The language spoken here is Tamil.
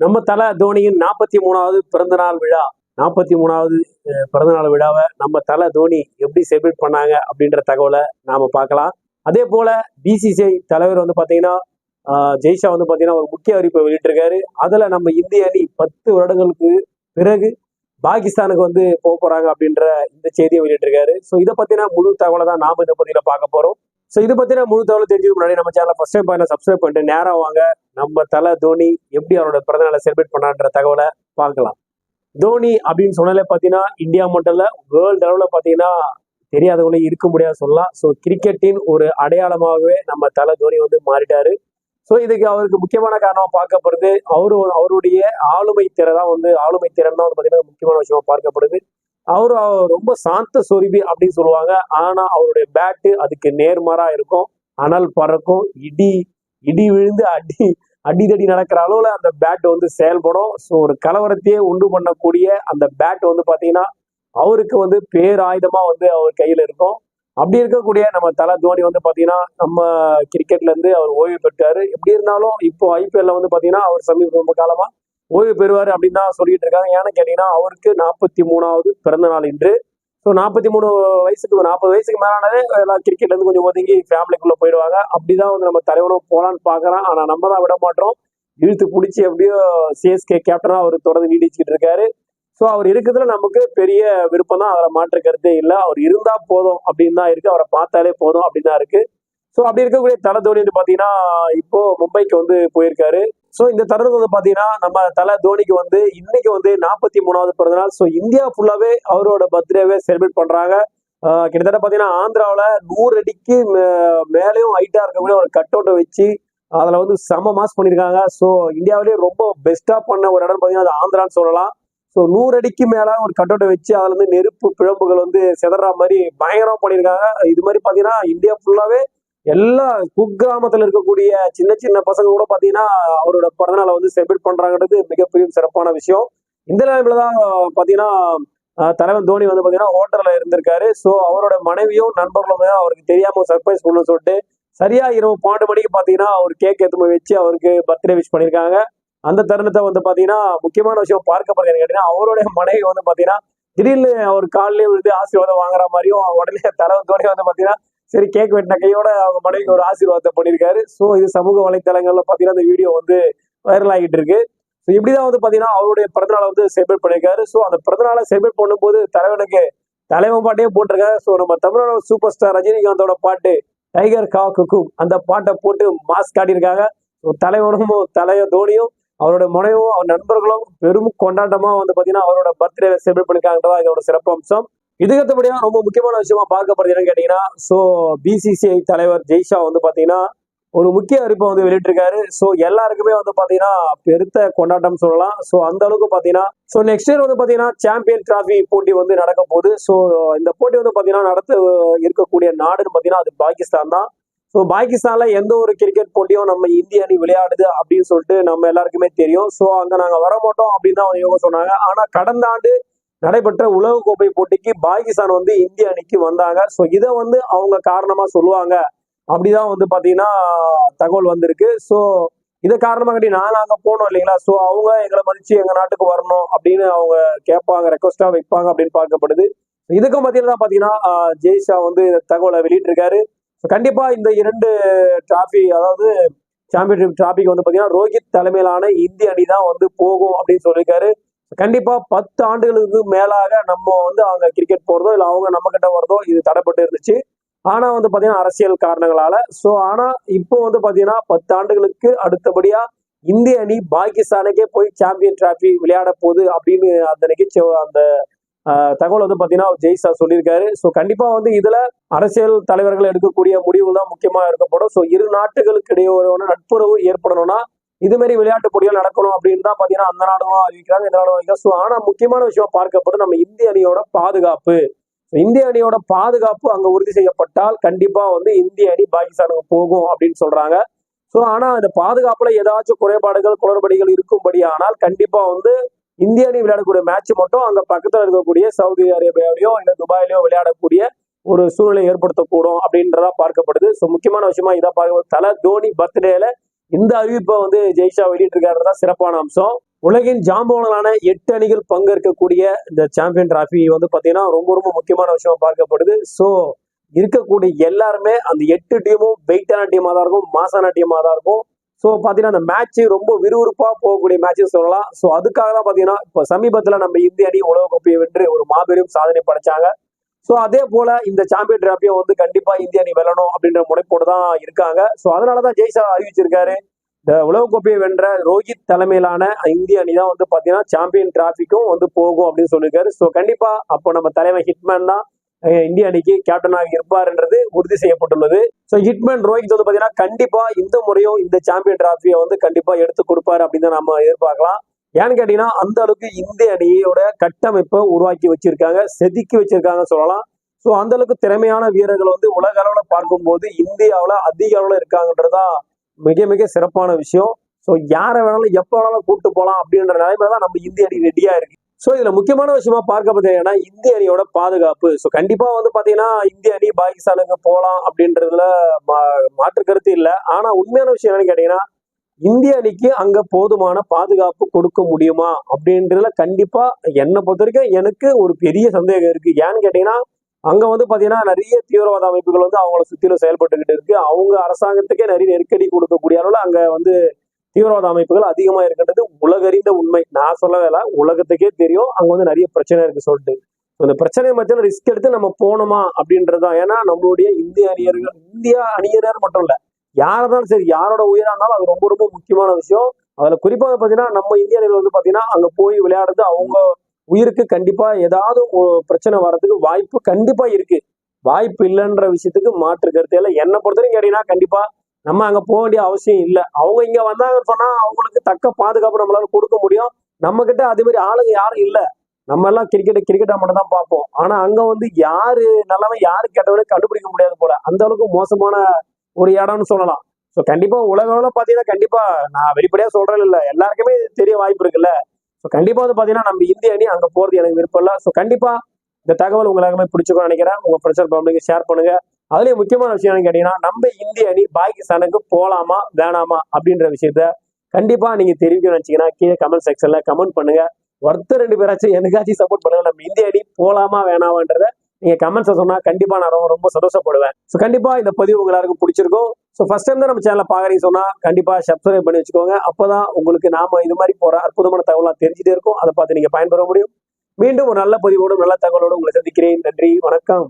நம்ம தல தோனியின் நாற்பத்தி மூணாவது பிறந்தநாள் விழா. நாற்பத்தி மூணாவது பிறந்தநாள் விழாவை நம்ம தல தோனி எப்படி செலிப்ரேட் பண்ணாங்க அப்படின்ற தகவலை நாம பார்க்கலாம். அதே போல பிசிசிஐ தலைவர் வந்து பார்த்தீங்கன்னா ஜெய்ஷா வந்து பாத்தீங்கன்னா ஒரு முக்கிய அறிவிப்பை வெளியிட்டிருக்காரு. அதுல நம்ம இந்திய அணி பத்து வருடங்களுக்கு பிறகு பாகிஸ்தானுக்கு வந்து போக போறாங்க அப்படின்ற இந்த செய்தியை வெளியிட்டிருக்காரு. ஸோ இதை பத்தின முழு தகவலை தான் நாம இந்த பதில பார்க்க போறோம். ஸோ இது பற்றின முழு தகவல் தெரிஞ்சதுக்கு முன்னாடி நம்ம சேனலை ஃபஸ்ட் டைம் பண்ண சப்ஸ்கிரைப் பண்ணிட்டு நேரம் வாங்க. நம்ம தலை தோனி எப்படி அவரோட பிறந்தநாளை செலிப்ரேட் பண்ணான்ற தகவலை பார்க்கலாம். தோனி அப்படின்னு சொன்னாலே பார்த்தீங்கன்னா இந்தியா மட்டும் இல்லை வேர்ல்டு அளவில் பார்த்தீங்கன்னா தெரியாதவங்களே இருக்க முடியாது சொல்லலாம். ஸோ கிரிக்கெட்டின் ஒரு அடையாளமாகவே நம்ம தலை தோனி வந்து மாறிட்டாரு. ஸோ இதுக்கு அவருக்கு முக்கியமான காரணமாக பார்க்கப்படுது அவரு அவருடைய ஆளுமை திறன் தான் வந்து ஆளுமை திறன் தான் வந்து பார்த்தீங்கன்னா முக்கியமான விஷயமா பார்க்கப்படுது. அவர் ரொம்ப சாந்த சொரிபி அப்படின்னு சொல்லுவாங்க. ஆனா அவருடைய பேட்டு அதுக்கு நேர்மாறா இருக்கும். அனல் பறக்கும். இடி இடி விழுந்து அடி அடிதடி நடக்கிற அளவுல அந்த பேட் வந்து செயல்படும். ஸோ ஒரு கலவரத்தையே உண்டு பண்ணக்கூடிய அந்த பேட் வந்து பாத்தீங்கன்னா அவருக்கு வந்து பேராயுதமா வந்து அவர் கையில இருக்கும். அப்படி இருக்கக்கூடிய நம்ம தலை தோனி வந்து பாத்தீங்கன்னா நம்ம கிரிக்கெட்ல இருந்து அவர் ஓய்வு பெற்றாரு. எப்படி இருந்தாலும் இப்போ ஐபிஎல்ல வந்து பாத்தீங்கன்னா அவர் சமீப காலமா ஓய்வு பெறுவார் அப்படின்னு தான் சொல்லிட்டு இருக்காங்க. ஏன்னு கேட்டீங்கன்னா அவருக்கு நாற்பத்தி மூணாவது பிறந்த நாள் இன்று. ஸோ நாற்பத்தி மூணு வயசுக்கு நாற்பது வயசுக்கு மேலானதே எல்லாம் கிரிக்கெட்லேருந்து கொஞ்சம் ஒதுங்கி ஃபேமிலிக்குள்ளே போயிடுவாங்க. அப்படிதான் வந்து நம்ம தலைவனும் போகலான்னு பார்க்குறோம் ஆனால் நம்ம தான் விட மாட்டோம். இழுத்து பிடிச்சி எப்படியோ சிஎஸ்கே கேப்டனாக அவர் தொடர்ந்து நீடிச்சுக்கிட்டு இருக்காரு. ஸோ அவர் இருக்கிறதுல நமக்கு பெரிய விருப்பம் தான். அதில் மாற்று கருத்தே இல்லை. அவர் இருந்தால் போதும் அப்படின்னு தான் இருக்குது அவரை பார்த்தாலே போதும் அப்படின்னு தான் இருக்குது ஸோ அப்படி இருக்கக்கூடிய தலை தோனி வந்து பார்த்தீங்கன்னா இப்போது மும்பைக்கு வந்து போயிருக்காரு. ஸோ இந்த தருணம் வந்து பார்த்தீங்கன்னா நம்ம தலை தோனிக்கு வந்து இன்னைக்கு வந்து நாற்பத்தி மூணாவது பிறந்தநாள். ஸோ இந்தியா ஃபுல்லாகவே அவரோட பர்த்டேவே செலிப்ரேட் பண்ணுறாங்க கிட்டத்தட்ட பார்த்தீங்கன்னா ஆந்திராவில் நூறு அடிக்கு மே- மேலேயும் ஹைட்டாக இருக்கக்கூடிய ஒரு கட் அவுட்டை வச்சு அதில் வந்து செம மாஸ் பண்ணியிருக்காங்க ஸோ இந்தியாவிலேயே ரொம்ப பெஸ்ட்டாக பண்ண ஒரு இடம் பார்த்தீங்கன்னா அது ஆந்திரான்னு சொல்லலாம். ஸோ நூறு அடிக்கு மேலே ஒரு கட் அவுட்டை வச்சு அதில் வந்து நெருப்பு பிழம்புகள் வந்து சிதற மாதிரி பயங்கரமாக பண்ணியிருக்காங்க இது மாதிரி பார்த்தீங்கன்னா இந்தியா ஃபுல்லாகவே எல்லா குக்கிராமத்தில் இருக்கக்கூடிய சின்ன சின்ன பசங்க கூட பார்த்தீங்கன்னா அவரோட பிறந்தநாளை வந்து செலிப்ரேட் பண்ணுறாங்கிறது மிகப்பெரிய சிறப்பான விஷயம். இந்த நிலைமையில தான் பார்த்தீங்கன்னா தலைவன் தோனி வந்து பார்த்தீங்கன்னா ஹோட்டலில் இருந்திருக்காரு. ஸோ அவரோட மனைவியும் நண்பர்களும் அவருக்கு தெரியாம சர்ப்ரைஸ் பண்ணணும்னு சொல்லிட்டு சரியா இரவு பன்னெண்டு மணிக்கு பார்த்தீங்கன்னா அவர் கேக் எடுத்து வச்சு அவருக்கு பர்த்டே விஷ் பண்ணியிருக்காங்க அந்த தருணத்தை வந்து பார்த்தீங்கன்னா முக்கியமான விஷயம் பார்க்கப்படுறது கேட்டீங்கன்னா அவருடைய மனைவி வந்து பார்த்தீங்கன்னா திடீர்னு அவர் காலிலேயே விழுந்து ஆசீர்வாதம் வாங்குற மாதிரியும் உடனே தலைவன் தோனி வந்து பார்த்தீங்கன்னா சரி கேக் வெட்டின கையோட அவங்க மனைவிக்கு ஒரு ஆசீர்வாதத்தை பண்ணியிருக்காரு. ஸோ இது சமூக வலைத்தளங்கள்ல பார்த்தீங்கன்னா இந்த வீடியோ வந்து வைரல் ஆகிட்டு இருக்கு. ஸோ இப்படிதான் வந்து பார்த்தீங்கன்னா அவருடைய பிறந்தநாளை வந்து செலிப்ரேட் பண்ணியிருக்காரு. ஸோ அந்த பிறந்தநாளை செலிப்ரேட் பண்ணும்போது தலைவனுக்கு தலைவன் பாட்டே போட்டிருக்காரு. ஸோ நம்ம தமிழோட சூப்பர் ஸ்டார் ரஜினிகாந்தோட பாட்டு டைகர் கா குக்கும் அந்த பாட்டை போட்டு மாஸ்க் காட்டியிருக்காங்க. ஸோ தலைவனும் தலைய தோனியும் அவரோட முனைவும் அவர் நண்பர்களும் பெரும் கொண்டாட்டமாக வந்து பார்த்தீங்கன்னா அவரோட பர்த்டே செலிப்ரேட் பண்ணிருக்காங்கன்றதா இதோட சிறப்பு அம்சம் இதுக்கு ரொம்ப முக்கியமான விஷயமா பார்க்கப்படுறது என்னன்னு கேட்டீங்கன்னா ஸோ பிசிசிஐ தலைவர் ஜெய்ஷா வந்து பாத்தீங்கன்னா ஒரு முக்கிய அறிவிப்பை வந்து வெளியிட்டிருக்காரு. ஸோ எல்லாருக்குமே வந்து பாத்தீங்கன்னா பெருத்த கொண்டாட்டம் சொல்லலாம். ஸோ அந்த அளவுக்கு பாத்தீங்கன்னா ஸோ நெக்ஸ்ட் இயர் வந்து பாத்தீங்கன்னா சாம்பியன் டிராஃபி போட்டி வந்து நடக்க போகுது. ஸோ இந்த போட்டி வந்து பாத்தீங்கன்னா நடத்த இருக்கக்கூடிய நாடுன்னு பாத்தீங்கன்னா அது பாகிஸ்தான் தான். ஸோ பாகிஸ்தான்ல எந்த ஒரு கிரிக்கெட் போட்டியும் நம்ம இந்திய அணி விளையாடுது அப்படின்னு சொல்லிட்டு நம்ம எல்லாருக்குமே தெரியும். ஸோ அங்கே நாங்கள் வர மாட்டோம் அப்படின்னு தான் யோகா சொன்னாங்க. ஆனால் கடந்த ஆண்டு நடைபெற்ற உலகக்கோப்பை போட்டிக்கு பாகிஸ்தான் வந்து இந்திய அணிக்கு வந்தாங்க. ஸோ இதை வந்து அவங்க காரணமா சொல்லுவாங்க. அப்படிதான் வந்து பாத்தீங்கன்னா தகவல் வந்திருக்கு. ஸோ இதை காரணமா கட்டி நாங்க அங்கே போனோம் இல்லைங்களா? ஸோ அவங்க எங்களை மதிச்சு எங்க நாட்டுக்கு வரணும் அப்படின்னு அவங்க கேட்பாங்க ரெக்வஸ்டா வைப்பாங்க அப்படின்னு பார்க்கப்படுது. இதுக்கும் மத்தியில தான் பாத்தீங்கன்னா ஜெய்ஷா வந்து தகவலை வெளியிட்டிருக்காரு. ஸோ கண்டிப்பா இந்த இரண்டு டிராஃபி அதாவது சாம்பியன்ஷிப் டிராபிக் வந்து பாத்தீங்கன்னா ரோஹித் தலைமையிலான இந்திய அணி தான் வந்து போகும் அப்படின்னு சொல்லியிருக்காரு. கண்டிப்பா பத்து ஆண்டுகளுக்கு மேலாக நம்ம வந்து அவங்க கிரிக்கெட் போறதோ இல்ல அவங்க நம்ம கிட்ட வரதோ இது தடைப்பட்டு இருந்துச்சு. ஆனா வந்து பாத்தீங்கன்னா அரசியல் காரணங்களால. சோ ஆனா இப்போ வந்து பாத்தீங்கன்னா பத்து ஆண்டுகளுக்கு அடுத்தபடியா இந்திய அணி பாகிஸ்தானுக்கே போய் சாம்பியன் டிராஃபி விளையாட போகுது அப்படின்னு அந்த நிகழ்ச்சி அந்த தகவல் வந்து பாத்தீங்கன்னா ஜெய்சா சொல்லியிருக்காரு. ஸோ கண்டிப்பா வந்து இதுல அரசியல் தலைவர்கள் எடுக்கக்கூடிய முடிவு தான் முக்கியமா இருக்கப்படும் ஸோ இரு நாட்டுகளுக்கு இடையே ஒரு நட்புறவு ஏற்படணும்னா இது மாதிரி விளையாட்டு போட்டிகள் நடக்கணும் அப்படின்னு தான் பாத்தீங்கன்னா அந்த நாடுகளும் அறிவிக்கிறாங்க இந்த நாடும் அறிவிக்கிறாங்க. ஸோ ஆனா முக்கியமான விஷயம் பார்க்கப்படும் நம்ம இந்திய அணியோட பாதுகாப்பு. இந்திய அணியோட பாதுகாப்பு அங்க உறுதி செய்யப்பட்டால் கண்டிப்பா வந்து இந்திய அணி பாகிஸ்தானுக்கு போகும் அப்படின்னு சொல்றாங்க. ஸோ ஆனா இந்த பாதுகாப்புல ஏதாச்சும் குறைபாடுகள் குளறுபடிகள் இருக்கும்படி ஆனால் கண்டிப்பா வந்து இந்திய அணி விளையாடக்கூடிய மேட்ச் மட்டும் அங்க பக்கத்துல இருக்கக்கூடிய சவுதி அரேபியாவிலையோ இல்ல துபாயிலையோ விளையாடக்கூடிய ஒரு சூழ்நிலை ஏற்படுத்தக்கூடும் அப்படின்றதா பார்க்கப்படுது. ஸோ முக்கியமான விஷயமா இதை பார்க்க தலை தோனி பர்த்டேல இந்த அறிவிப்பை வந்து ஜெய்ஷா வெளியிட்டிருக்காரு தான் சிறப்பான அம்சம். உலகின் ஜாம்பவனான எட்டு அணிகள் பங்கேற்கக்கூடிய இந்த சாம்பியன் டிராஃபி வந்து பாத்தீங்கன்னா ரொம்ப ரொம்ப முக்கியமான விஷயமா பார்க்கப்படுது. ஸோ இருக்கக்கூடிய எல்லாருமே அந்த எட்டு டீமும் வெயிட்டான டீமாக தான் இருக்கும் மாசான டீமாக தான் இருக்கும். ஸோ பார்த்தீங்கன்னா அந்த மேட்ச் ரொம்ப விறுவிறுப்பாக போகக்கூடிய மேட்சஸ் சொல்லலாம். ஸோ அதுக்காக தான் பார்த்தீங்கன்னா இப்போ சமீபத்தில் நம்ம இந்திய அணி உலக கோப்பையை வென்று ஒரு மாபெரும் சாதனை படைச்சாங்க. ஸோ அதே போல இந்த சாம்பியன் டிராஃபியை வந்து கண்டிப்பா இந்திய அணி வெல்லணும் அப்படின்ற முனைப்போடு தான் இருக்காங்க. ஸோ அதனால தான் ஜெய்ஷா அறிவிச்சிருக்காரு. இந்த உலகக்கோப்பையை வென்ற ரோஹித் தலைமையிலான இந்திய அணி தான் வந்து பார்த்தீங்கன்னா சாம்பியன் டிராஃபிக்கும் வந்து போகும் அப்படின்னு சொல்லியிருக்காரு. ஸோ கண்டிப்பா அப்போ நம்ம தலைமை ஹிட்மேன் தான் இந்திய அணிக்கு கேப்டனாக இருப்பார்ன்றது உறுதி செய்யப்பட்டுள்ளது. ஸோ ஹிட்மேன் ரோஹித் வந்து பார்த்தீங்கன்னா கண்டிப்பா இந்த முறையும் இந்த சாம்பியன் டிராஃபியை வந்து கண்டிப்பா எடுத்து கொடுப்பாரு அப்படின்னு தான் நம்ம எதிர்பார்க்கலாம். ஏன்னு கேட்டீங்கன்னா அந்த அளவுக்கு இந்திய அணியோட கட்டமைப்பை உருவாக்கி வச்சிருக்காங்க செதுக்கி வச்சிருக்காங்க சொல்லலாம். ஸோ அந்த அளவுக்கு திறமையான வீரர்கள் வந்து உலக அளவில் பார்க்கும்போது இந்தியாவில் அதிக அளவில் இருக்காங்கன்றதுதான் மிக மிக சிறப்பான விஷயம். ஸோ யாரை வேணாலும் எப்போ வேணாலும் கூட்டு போகலாம் அப்படின்ற நிலைமையில தான் நம்ம இந்திய அணி ரெடியா இருக்கு. ஸோ இதுல முக்கியமான விஷயமா பார்க்க பார்த்தீங்கன்னா இந்திய அணியோட பாதுகாப்பு. ஸோ கண்டிப்பா வந்து பாத்தீங்கன்னா இந்திய அணி பாகிஸ்தானுக்கு போகலாம் அப்படின்றதுல மா- மாற்று கருத்து இல்லை. ஆனா உண்மையான விஷயம் என்னன்னு கேட்டீங்கன்னா இந்திய அணிக்கு அங்க போதுமான பாதுகாப்பு கொடுக்க முடியுமா அப்படின்றதுல கண்டிப்பா என்னை பொறுத்த வரைக்கும் எனக்கு ஒரு பெரிய சந்தேகம் இருக்கு. ஏன்னு கேட்டீங்கன்னா அங்க வந்து பாத்தீங்கன்னா நிறைய தீவிரவாத அமைப்புகள் வந்து அவங்கள சுத்திலும் செயல்பட்டுக்கிட்டு இருக்கு. அவங்க அரசாங்கத்துக்கே நிறைய நெருக்கடி கொடுக்கக்கூடிய அளவுல அங்க வந்து தீவிரவாத அமைப்புகள் அதிகமா இருக்கின்றது உலகறிந்த உண்மை. நான் சொல்லவே இல்லை உலகத்துக்கே தெரியும். அங்க வந்து நிறைய பிரச்சனை இருக்கு சொல்லிட்டு. அந்த இந்த பிரச்சனை மத்தியில ரிஸ்க் எடுத்து நம்ம போகணுமா அப்படின்றதுதான். ஏன்னா நம்மளுடைய இந்திய அணியர்கள் இந்தியா அணியினர் மட்டும் இல்லை யாரதான் இருந்தாலும் சரி யாரோட உயிரானாலும் இருந்தாலும் அது ரொம்ப ரொம்ப முக்கியமான விஷயம். அதுல குறிப்பாக பார்த்தீங்கன்னா பாத்தீங்கன்னா நம்ம இந்திய அணிகள் வந்து பாத்தீங்கன்னா அங்க போய் விளையாடுறது அவங்க உயிருக்கு கண்டிப்பா ஏதாவது பிரச்சனை வர்றதுக்கு வாய்ப்பு கண்டிப்பா இருக்கு. வாய்ப்பு இல்லைன்ற விஷயத்துக்கு மாற்று கருத்து இல்லை. என்னை பொறுத்தவரைக்கும் கேட்டீங்கன்னா கண்டிப்பா நம்ம அங்க போக வேண்டிய அவசியம் இல்லை. அவங்க இங்க வந்தாங்கன்னு சொன்னா அவங்களுக்கு தக்க பாதுகாப்பு நம்மளால கொடுக்க முடியும். நம்ம கிட்ட அதே மாதிரி ஆளுங்க யாரும் இல்லை. நம்ம எல்லாம் கிரிக்கெட் கிரிக்கெட்டா மட்டும் தான் பார்ப்போம். ஆனா அங்க வந்து யாரு நல்லவன் யாரு கெட்டவனு கண்டுபிடிக்க முடியாது போல. அந்த அளவுக்கு மோசமான ஒரு இடம்னு சொல்லலாம். ஸோ கண்டிப்பா உலக அளவுல பாத்தீங்கன்னா கண்டிப்பா நான் வெளிப்படையா சொல்றேன் இல்ல. எல்லாருக்குமே இது தெரிய வாய்ப்பு இருக்குல்ல. ஸோ கண்டிப்பா வந்து பாத்தீங்கன்னா நம்ம இந்திய அணி அங்க போறது எனக்கு விருப்பம் இல்லை. ஸோ கண்டிப்பா இந்த தகவல் உங்களுக்கு எல்லாருமே நினைக்கிறேன். உங்க ஃப்ரெண்ட்ஸ் பப்ளிக் ஷேர் பண்ணுங்க. அதுலயும் முக்கியமான விஷயம் என்னன்னு கேட்டீங்கன்னா நம்ம இந்திய அணி பாகிஸ்தானுக்கு போலாமா வேணாமா அப்படின்ற விஷயத்த கண்டிப்பா நீங்க தெரிவிக்கணும்னு நினைச்சீங்கன்னா கீழே கமெண்ட் செக்ஷன்ல கமெண்ட் பண்ணுங்க. ஒருத்தர் ரெண்டு பேராச்சும் எனக்காச்சும் சப்போர்ட் பண்ணுங்க. நம்ம இந்திய அணி போலாமா வேணாமான்றத நீங்க கமெண்ட்ஸை சொன்னா கண்டிப்பா நான் ரொம்ப ரொம்ப சந்தோஷப்படுவேன். ஸோ கண்டிப்பா இந்த பதிவு எல்லாருக்கும் பிடிச்சிருக்கும். ஸோ ஃபர்ஸ்ட் டைம் தான் நம்ம சேனலை பாக்குறீங்க சொன்னா கண்டிப்பா சப்ஸ்கிரைப் பண்ணி வச்சுக்கோங்க. அப்பதான் உங்களுக்கு நாம இது மாதிரி போற அற்புதமான தகவலாம் தெரிஞ்சுட்டே இருக்கும். அதை பார்த்து நீங்க பயன்பெற முடியும். மீண்டும் ஒரு நல்ல பதிவோடும் நல்ல தகவலோடு உங்களை சந்திக்கிறேன். நன்றி வணக்கம்.